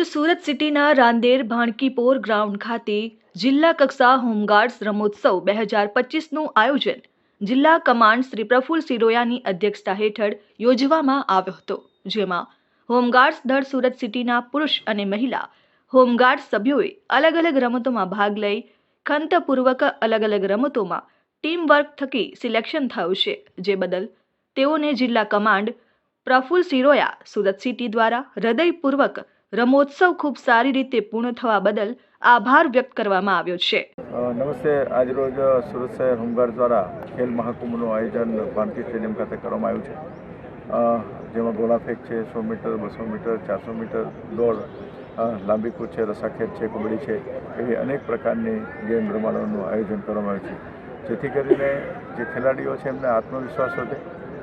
જો સુરત સિટીના રાંદેર ભાણકીપોર ગ્રાઉન્ડ ખાતે જિલ્લા કક્ષા હોમગાર્ડ્સ રમોત્સવ બે હજાર પચીસનું આયોજન જિલ્લા કમાન્ડ શ્રી પ્રફુલ સિરોયાની અધ્યક્ષતા હેઠળ યોજવામાં આવ્યો હતો, જેમાં હોમગાર્ડ્સ દળ સુરત સિટીના પુરુષ અને મહિલા હોમગાર્ડ સભ્યોએ અલગ અલગ રમતોમાં ભાગ લઈ ખંતપૂર્વક અલગ અલગ રમતોમાં ટીમ વર્ક થકી સિલેક્શન થયું છે, જે બદલ તેઓને જિલ્લા કમાન્ડ પ્રફુલ સિરોયા સુરત સિટી દ્વારા હૃદયપૂર્વક રમોત્સવ ખૂબ સારી રીતે પૂર્ણ થવા બદલ આભાર વ્યક્ત કરવામાં આવ્યો છે. નમસ્તે. આજરોજ સુરત શહેર હોમગાર્ડ દ્વારા ખેલ મહાકુંભનું આયોજન ભારતી સ્ટેડિયમ ખાતે કરવામાં આવ્યું છે. જેમાં ગોળાફેંક છે, સો મીટર, બસો મીટર, ચારસો મીટર, દોડ લાંબી કૂદ છે રસાખેંચ છે, કબડ્ડી છે, એવી અનેક પ્રકારની ગેમ રમાડવાનું આયોજન કરવામાં આવ્યું છે. જેથી કરીને જે ખેલાડીઓ છે એમને આત્મવિશ્વાસ વધે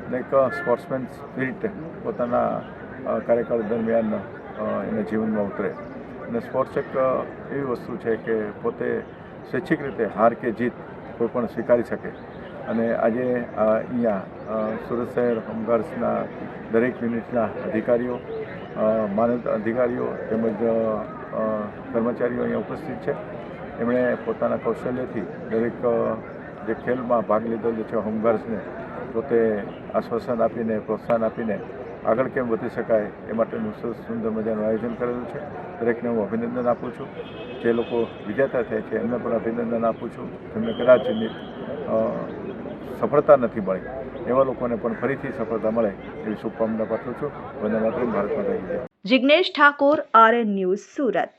અને એક સ્પોર્ટ્સમેન સ્પિરિટ પોતાના કાર્યકાળ દરમિયાન એના જીવનમાં ઉતરે. અને સ્પોર્ટ્સ એક એવી વસ્તુ છે કે પોતે સ્વૈચ્છિક રીતે હાર કે જીત કોઈ પણ સ્વીકારી શકે. અને આજે અહીંયા સુરત શહેર હોમગાર્ડ્સના દરેક યુનિટના અધિકારીઓ માનદ અધિકારીઓ તેમજ કર્મચારીઓ અહીંયા ઉપસ્થિત છે. એમણે પોતાના કૌશલ્યથી દરેક જે ખેલમાં ભાગ લીધેલો છે હોમગાર્ડ્સને પોતે આશ્વાસન આપીને, પ્રોત્સાહન આપીને આગળ કેમ વધી શકાય એ માટેનું સરસ સુંદર મજાનું આયોજન કરેલું છે. દરેકને હું અભિનંદન આપું છું. જે લોકો વિજેતા થાય છે, એમને પણ અભિનંદન આપું છું. જેમને કદાચ સફળતા નથી મળી, એવા લોકોને પણ ફરીથી સફળતા મળે એવી શુભકામના પાઠવું છું. Vande Mataram, Bharat Mata Jignesh Thakor, RN news, Surat.